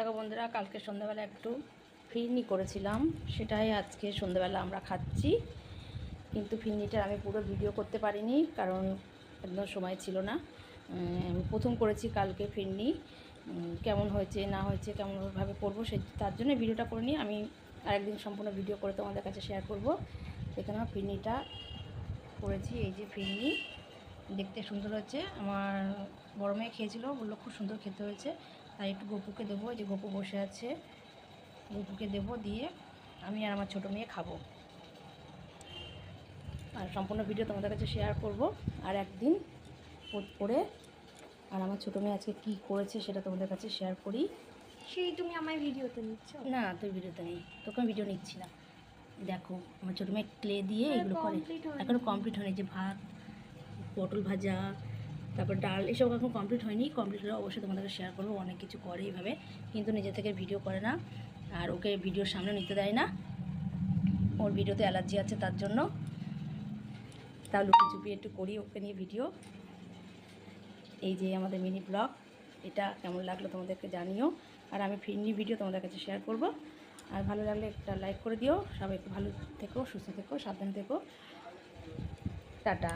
দেখো বন্ধুরা, কালকে সন্ধ্যাবেলা একটু ফিরনি করেছিলাম। সেটাই আজকে সন্ধ্যাবেলা আমরা খাচ্ছি। কিন্তু ফিরনিটা আমি পুরো ভিডিও করতে পারিনি, কারণ একদম সময় ছিল না। প্রথম করেছি কালকে ফিরনি। কেমন হয়েছে, না হয়েছে, কেমনভাবে করব সে তার জন্য ভিডিওটা করে নিই আমি আরেকদিন সম্পূর্ণ ভিডিও করে তোমাদের কাছে শেয়ার করব। আমার ফিরনিটা করেছি, এই যে ফিরনি। দেখতে সুন্দর হচ্ছে আমার বড় মেয়ে খেয়েছিল বলল খুব সুন্দর খেতে হয়েছে। তাই একটু গপুকে দেবো যে গপু বসে আছে। গপুকে দেবো দিয়ে আমি আর আমার ছোটো মেয়ে খাব। আর সম্পূর্ণ ভিডিও তোমাদের কাছে শেয়ার করব। আর একদিন করে আর আমার ছোটো মেয়ে আজকে কী করেছে সেটা তোমাদের কাছে শেয়ার করি। সেই তুমি আমার ভিডিওতে নিচ্ছ? না তুই ভিডিওতে নেই। তোকে আমি ভিডিও নিচ্ছি না। দেখো আমার ছোটো মেয়ে ক্লে দিয়ে এগুলো করে। এখনও কমপ্লিট হয়নি যে ভাত পটল ভাজা, তারপর ডাল, এসব এখন কমপ্লিট হয়নি। কমপ্লিট হলে অবশ্যই তোমাদেরকে শেয়ার করব, অনেক কিছু করে এইভাবে। কিন্তু নিজে থেকে ভিডিও করে না। আর ওকে ভিডিওর সামনে নিতে দেয় না। ওর ভিডিওতে অ্যালার্জি আছে তার জন্য। তাও লুকিয়ে চুপিয়ে একটু করি ওকে নিয়ে ভিডিও এই যে আমাদের মিনি ব্লগ এটা কেমন লাগল তোমাদেরকে জানিও। আর আমি ফিরনি ভিডিও তোমাদের কাছে শেয়ার করব। আর ভালো লাগলে একটা লাইক করে দিও। সবাই একটু ভালো থেকো, সুস্থ থেকো, সাবধান থেকো। টাটা।